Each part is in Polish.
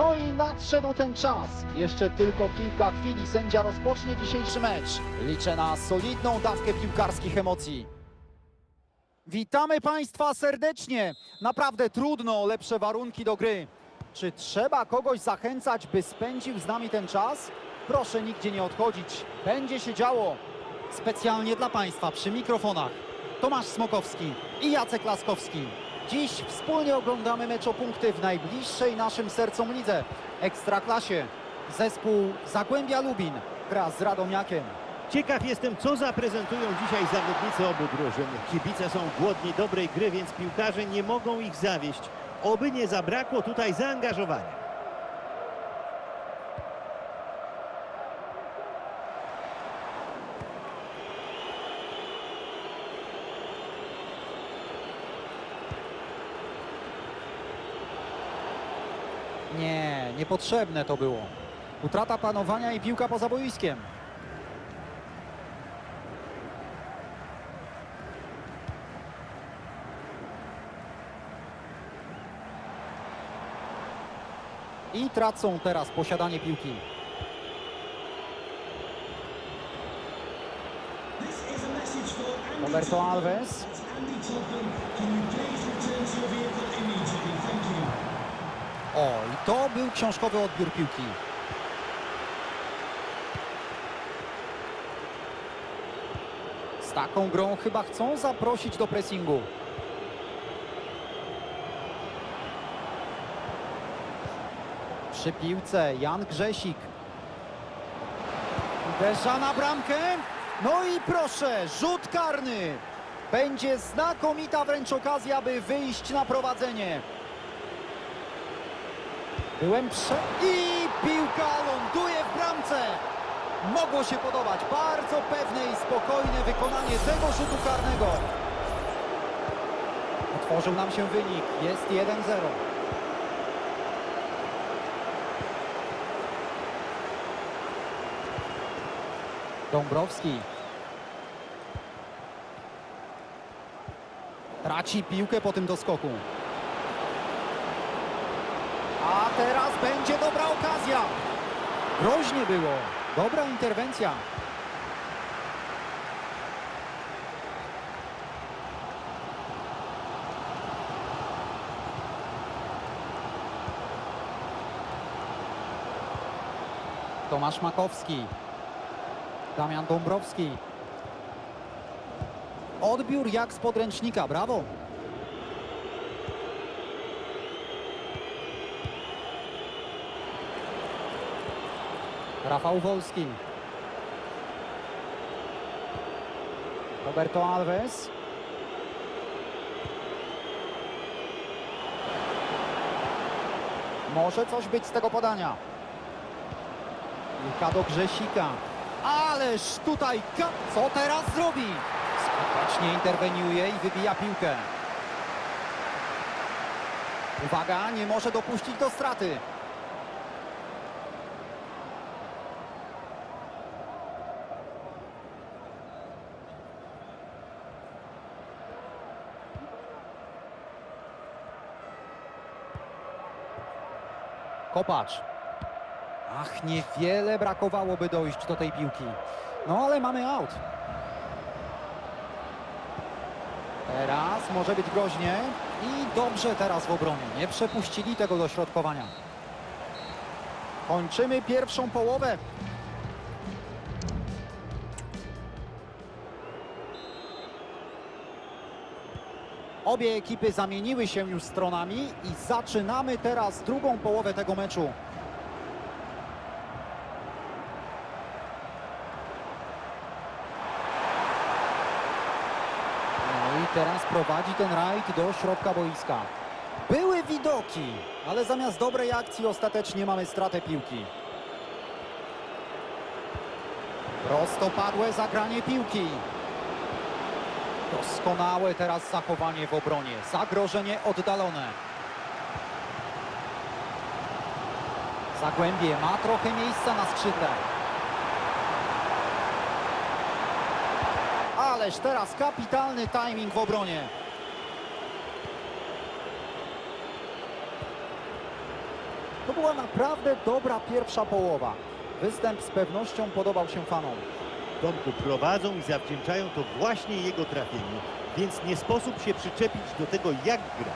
No i nadszedł ten czas. Jeszcze tylko kilka chwil i sędzia rozpocznie dzisiejszy mecz. Liczę na solidną dawkę piłkarskich emocji. Witamy Państwa serdecznie. Naprawdę trudno lepsze warunki do gry. Czy trzeba kogoś zachęcać, by spędził z nami ten czas? Proszę nigdzie nie odchodzić. Będzie się działo. Specjalnie dla Państwa przy mikrofonach Tomasz Smokowski i Jacek Laskowski. Dziś wspólnie oglądamy mecz o punkty w najbliższej naszym sercom lidze Ekstraklasie. Zespół Zagłębia Lubin gra z Radomiakiem. Ciekaw jestem, co zaprezentują dzisiaj zawodnicy obu drużyn. Kibice są głodni dobrej gry, więc piłkarze nie mogą ich zawieść. Oby nie zabrakło tutaj zaangażowania. Nie, niepotrzebne to było. Utrata panowania i piłka poza boiskiem. I tracą teraz posiadanie piłki. Roberto Alves. O, i to był książkowy odbiór piłki. Z taką grą chyba chcą zaprosić do pressingu. Przy piłce Jan Grzesik. Uderza na bramkę. No i proszę, rzut karny. Będzie znakomita wręcz okazja, by wyjść na prowadzenie. Byłem prze... I piłka ląduje w bramce. Mogło się podobać. Bardzo pewne i spokojne wykonanie tego rzutu karnego. Otworzył nam się wynik. Jest 1-0. Dąbrowski. Traci piłkę po tym doskoku. A teraz będzie dobra okazja. Groźnie było. Dobra interwencja. Tomasz Makowski. Damian Dąbrowski. Odbiór jak z podręcznika. Brawo. Rafał Wolski. Roberto Alves. Może coś być z tego podania. Piłka do Grzesika. Ależ tutaj, co teraz zrobi? Skutecznie interweniuje i wybija piłkę. Uwaga, nie może dopuścić do straty. Kopacz. Ach, niewiele brakowałoby dojść do tej piłki. No ale mamy aut. Teraz może być groźnie. I dobrze teraz w obronie. Nie przepuścili tego dośrodkowania. Kończymy pierwszą połowę. Obie ekipy zamieniły się już stronami i zaczynamy teraz drugą połowę tego meczu. No i teraz prowadzi ten rajd do środka boiska. Były widoki, ale zamiast dobrej akcji ostatecznie mamy stratę piłki. Prostopadłe zagranie piłki. Doskonałe teraz zachowanie w obronie. Zagrożenie oddalone. Zagłębie ma trochę miejsca na skrzydle. Ależ teraz kapitalny timing w obronie. To była naprawdę dobra pierwsza połowa. Występ z pewnością podobał się fanom. Prowadzą i zawdzięczają to właśnie jego trafieniu, więc nie sposób się przyczepić do tego, jak gra.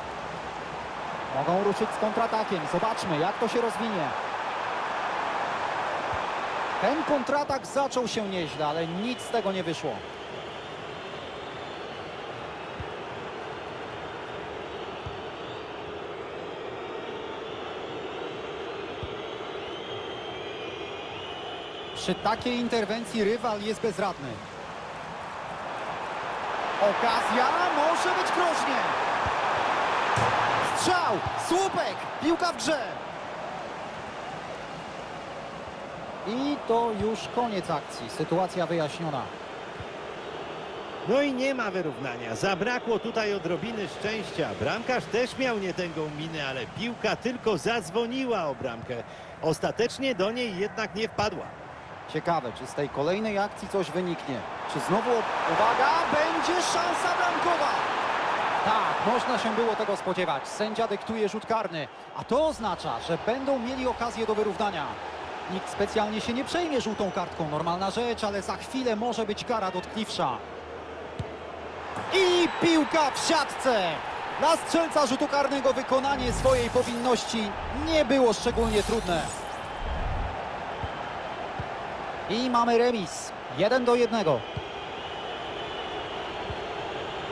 Mogą ruszyć z kontratakiem. Zobaczmy, jak to się rozwinie. Ten kontratak zaczął się nieźle, ale nic z tego nie wyszło. Przy takiej interwencji rywal jest bezradny. Okazja może być groźnie. Strzał! Słupek! Piłka w grze! I to już koniec akcji. Sytuacja wyjaśniona. No i nie ma wyrównania. Zabrakło tutaj odrobiny szczęścia. Bramkarz też miał nietęgą minę, ale piłka tylko zadzwoniła o bramkę. Ostatecznie do niej jednak nie wpadła. Ciekawe, czy z tej kolejnej akcji coś wyniknie. Czy znowu, uwaga, będzie szansa bramkowa! Tak, można się było tego spodziewać. Sędzia dyktuje rzut karny, a to oznacza, że będą mieli okazję do wyrównania. Nikt specjalnie się nie przejmie żółtą kartką, normalna rzecz, ale za chwilę może być kara dotkliwsza. I piłka w siatce! Dla strzelca rzutu karnego wykonanie swojej powinności nie było szczególnie trudne. I mamy remis. 1 do 1.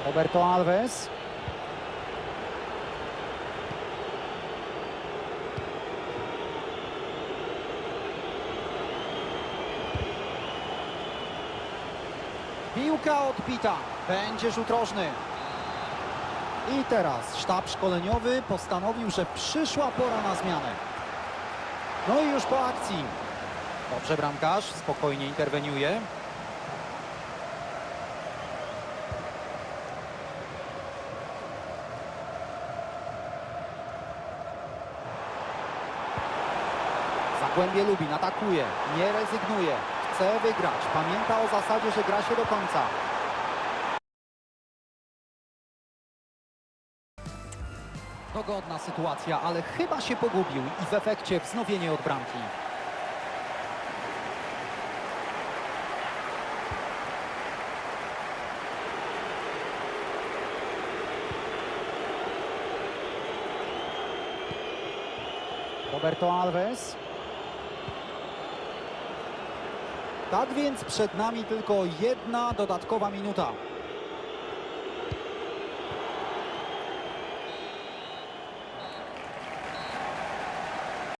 Roberto Alves. Piłka odbita. Będzie rzut rożny. I teraz sztab szkoleniowy postanowił, że przyszła pora na zmianę. No i już po akcji. Dobrze bramkarz, spokojnie interweniuje. Zagłębie Lubin atakuje, nie rezygnuje, chce wygrać. Pamięta o zasadzie, że gra się do końca. Dogodna sytuacja, ale chyba się pogubił i w efekcie wznowienie od bramki. Roberto Alves. Tak więc przed nami tylko jedna dodatkowa minuta.